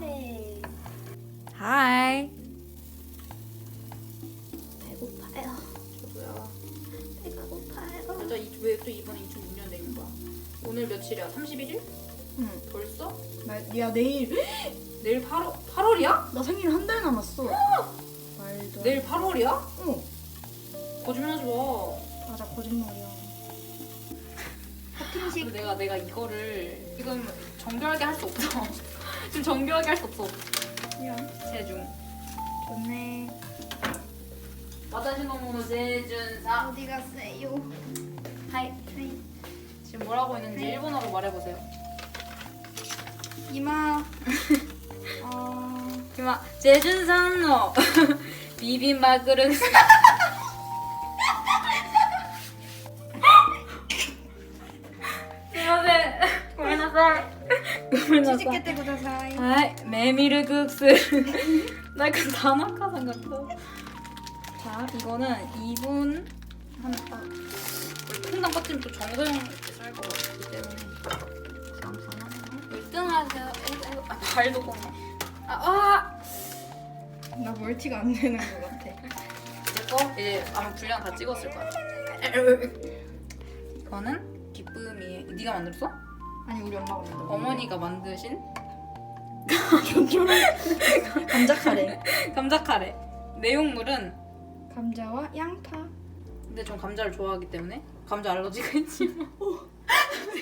그래. 하이. 배고파요. 저도야. 배가 고파요. 여자 왜또 이번에 2006년 되는 거야? 오늘 며칠이야? 31일? 응. 벌써? 나, 야 내일 내일 8월 8월이야? 나 생일 한 달 남았어. 말도. 내일 8월이야? 응. 거짓말하지 마. 맞아 거짓말이야. 근데 내가 내가 이거를 지금 정교하게 할 수 없어. 지금 정교하게 할 수 없어. 야. 재중. 좋네. 와타시 노모노 재준사. 어디 갔어요? 하이. 지금 뭐라고 했는지 일본어로 말해보세요. 이마. 어. 이마 재준산의 비빔밥 그릇. 고민하사. 고민하사. 続けてください。 하이 메밀국수. 나그 단아카 생각나. 자 이거는 2분 한 아, 우리 콩당 껍질 또 정성 있게 쌀것 같기 때문에. 1등 하세요. 아이고, 아이고. 아 발도 꺾네. 아 아. 나 멀티가 안 되는 것 같아. 이거 이제 아마 분량 다 찍었을 거야. 이거는 기쁨이에요. 네가 만들었어? 아니 우리 엄마가 만든 거. 어머니가 만드신 감자 카레. 감자 카레. 내용물은 감자와 양파. 근데 전 감자를 좋아하기 때문에 감자 알러지가 있지만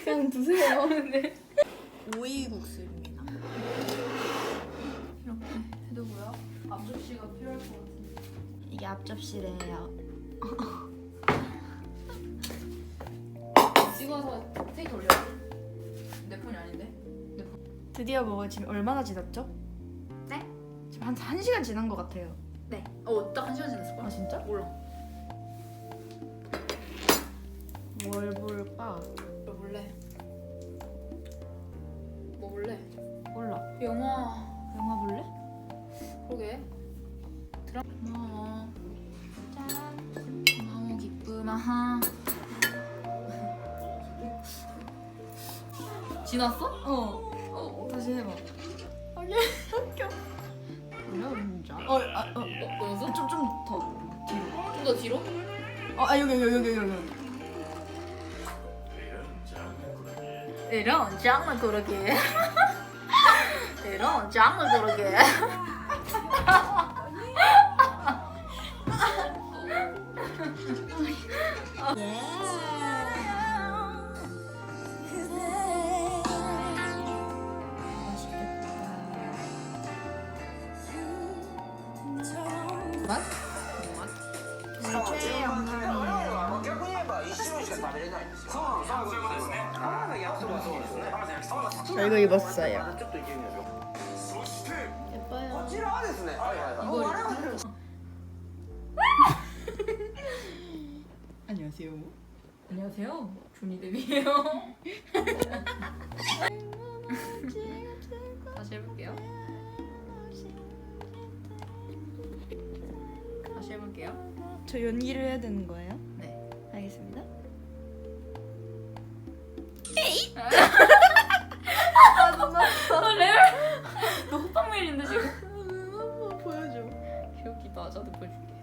그냥 드세요. 네. 오이 국수입니다. 이렇게 해도 뭐야? 앞접시가 필요할 것 같은데. 이게 앞접시래요. 찍어서 테이크 올려. 내 폰이 아닌데? 드디어 먹어 지금 얼마나 지났죠? 네? 지금 한 1시간 지난 것 같아요. 네. 어, 딱 한 시간 지났을 거야. 아 진짜? 몰라. 뭘 볼까? 뭐 볼래? 뭐 볼래? 몰라. 영화. 영화 볼래? 그러게. 드라마. 짠. 너무 기쁘마 지났어? 어. 어. 다시 해봐. 아니 웃겨. 뭐야 진짜? 어, 아, 어. 어, 뭐였어? 좀좀 더 뒤로. 좀 더 뒤로? 어, 아 여기 여기 여기 여기 여기. 이런 짱을 그러게. 이런 짱을 그러게. 맛? 최 영상이에요. 逆に言えば一種類しか食べれないんですよ。そうそういうことですね。ああ、焼くとかそうですね。 저 이거 입었어요. ちょっといけるんですよ。 예뻐요. こちらはですね。はいはいはい。 안녕하세요. 안녕하세요. 준이 데뷔예요. 다시 해볼게요. 다시 해볼게요. 저 연기를 해야 되는 거예요? 네. 알겠습니다. 아, 레알. 너 호빵메일인데 지금. 보여줘. 귀엽기도 하자도 보여줄게.